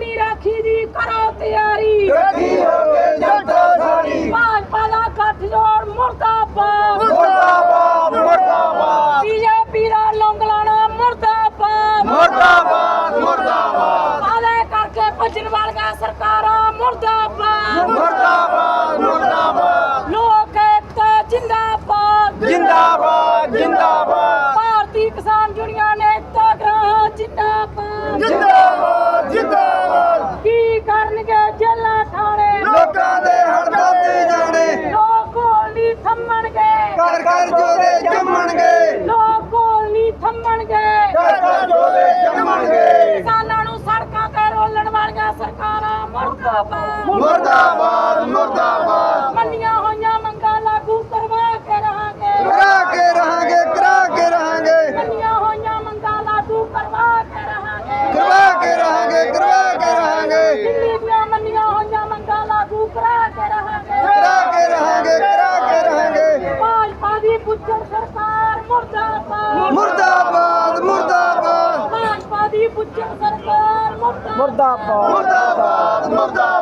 ਆਪਣੀ ਰਾਖੀ ਦੀ ਕਰੋ ਤਿਆਰੀ। ਇਕੱਠੀ ਹੋ ਕੇ ਜਨਤਾ ਸਾਡੀ ਭਾਜਪਾ ਦਾ ਗੱਠਜੋੜ ਮੁਰਦਾਬਾਦ। ਮੁਰਦਾਬਾਦ ਮੁਰਦਾਬਾਦ। ਬੀਜੇਪੀ ਦਾ ਲੰਗਲਾਣਾ ਮੁਰਦਾਬਾਦ। ਮੁਰਦਾਬਾਦ ਮੁਰਦਾਬਾਦ। ਵਾਅਦੇ ਕਰਕੇ ਭੱਜਣ ਵਾਲੀਆਂ ਸਰਕਾਰਾਂ ਮੁਰਦਾਬਾਦ। ਮੁਰਦਾਬਾਦ ਮੁਰਦਾਬਾਦ। ਲੋਕ ਏਕਤਾ ਜਿੰਦਾਬਾਦ। ਜਿੰਦਾਬਾਦ ਜਿੰਦਾਬਾਦ। ਮੁਰਦਾਬਾਦ। ਮੁਰਦਾਬਾਦ ਮੁਰਦਾਬਾਦ। ਮੰਨੀਆਂ ਹੋਈਆਂ ਮੰਗਾਂ ਲਾਗੂ ਕਰਵਾ ਕੇ ਰਹਾਂਗੇ। ਕਰਾ ਕੇ ਰਹਾਂਗੇ ਕਰਾ ਕੇ ਰਹਾਂਗੇ। ਮੰਨੀਆਂ ਹੋਈਆਂ ਮੰਗਾਂ ਲਾਗੂ ਕਰਵਾ ਕੇ ਰਹਾਂਗੇ। ਕਰਵਾ ਕੇ ਰਹਾਂਗੇ ਕਰਵਾ ਕੇ ਰਹਾਂਗੇ। ਦਿੱਲੀ ਦੀਆਂ ਮੰਨੀਆਂ ਹੋਈਆਂ ਮੰਗਾਂ ਲਾਗੂ ਕਰਾ ਕੇ ਰਹਾਂਗੇ। ਕਰਾ ਕੇ ਰਹਾਂਗੇ ਕਰਾ ਕੇ ਰਹਾਂਗੇ। ਭਾਜਪਾ ਦੀ ਪੁੱਛਣ ਸਰਕਾਰ ਮੁਰਦਾਬਾਦ। ਮੁਰਦਾਬਾਦ ਮੁਰਦਾਬਾਦ। ਭਾਜਪਾ ਦੀ ਪੁੱਛਣ ਸਰਕਾਰ ਮੁਰਦਾਬਾਦ। ਮੁਰਦਾਬਾਦ। ਮੁਰਦਾਬਾਦ। of God.